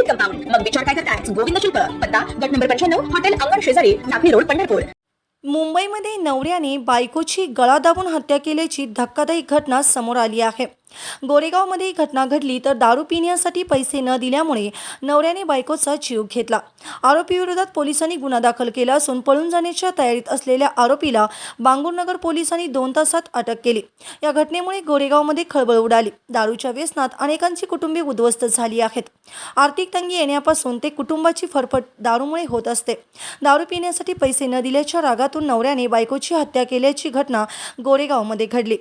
सुरक्षित कंपाऊंड मग विचार काय करताय गोविंद शिल्प पत्ता गट नंबर पंच्याण्णव हॉटेल अंगण शेजारी नागरी रोड पंढरपूर. मुंबईमध्ये नवऱ्याने बायकोची गळा दाबून हत्या केल्याची धक्कादायक घटना समोर आली आहे. गोरेगावमध्ये ही घटना घडली तर दारू पिण्यासाठी पैसे न दिल्यामुळे नवऱ्याने बायकोचा जीव घेतला. आरोपीविरोधात पोलिसांनी गुन्हा दाखल केला असून पळून जाण्याच्या तयारीत असलेल्या आरोपीला बांगूरनगर पोलिसांनी दोन तासात अटक केली. या घटनेमुळे गोरेगावमध्ये खळबळ उडाली. दारूच्या व्यसनात अनेकांची कुटुंबे उद्ध्वस्त झाली आहेत. आर्थिक तंगी येण्यापासून ते कुटुंबाची फरफट दारूमुळे होत असते. दारू पिण्यासाठी पैसे न दिल्याच्या रागातून नवऱ्याने बायकोची हत्या केल्याची घटना गोरेगावमध्ये घडली.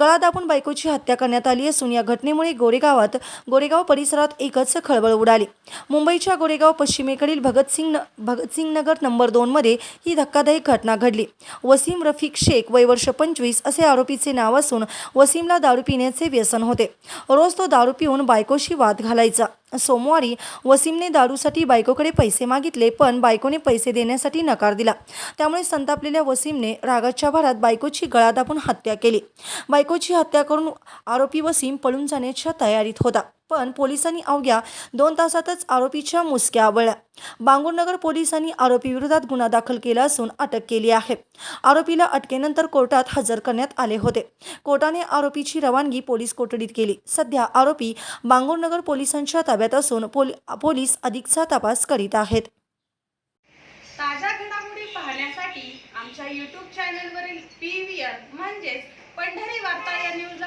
गळा दाबून बायकोची हत्या करण्यात आली असून या घटनेमुळे गोरेगावात गोरेगाव परिसरात एकच खळबळ उडाली. मुंबईच्या गोरेगाव पश्चिमेकडील भगतसिंग न भगतसिंग नगर नंबर दोनमध्ये ही धक्कादायक घटना घडली. वसीम रफिक शेख वय वर्ष पंचवीस असे आरोपीचे नाव असून वसीमला दारू पिण्याचे व्यसन होते. रोज तो दारू पिऊन बायकोशी वाद घालायचा. सोमवारी वसीमने दारूसाठी बायकोकडे पैसे मागितले पण बायकोने पैसे देण्यासाठी नकार दिला. त्यामुळे संतापलेल्या वसीमने रागाच्या भरात बायकोची गळा दाबून हत्या केली. बायकोची हत्या करून आरोपी वसीम पळून जाण्याच्या तयारीत होता. पण पोलिसांनी अवघ्या दोन तासातच आरोपीच्या मुसक्या आवळल्या. बांगूरनगर पोलिसांनी आरोपीविरोधात गुन्हा दाखल केला असून अटक केली आहे. आरोपीला अटकेनंतर कोर्टात हजर करण्यात आले होते. कोर्टाने आरोपीची रवानगी पोलीस कोठडीत केली. सध्या आरोपी बांगूरनगर पोलिसांच्या ताब्यात असून पोल पोलीस अधिकचा तपास करीत आहेत. ताज्या घडामोडी पाहण्यासाठी आमच्या यूट्यूब चॅनलवरील पी व्ही आर म्हणजेच पंढरी वार्ता या न्यूजला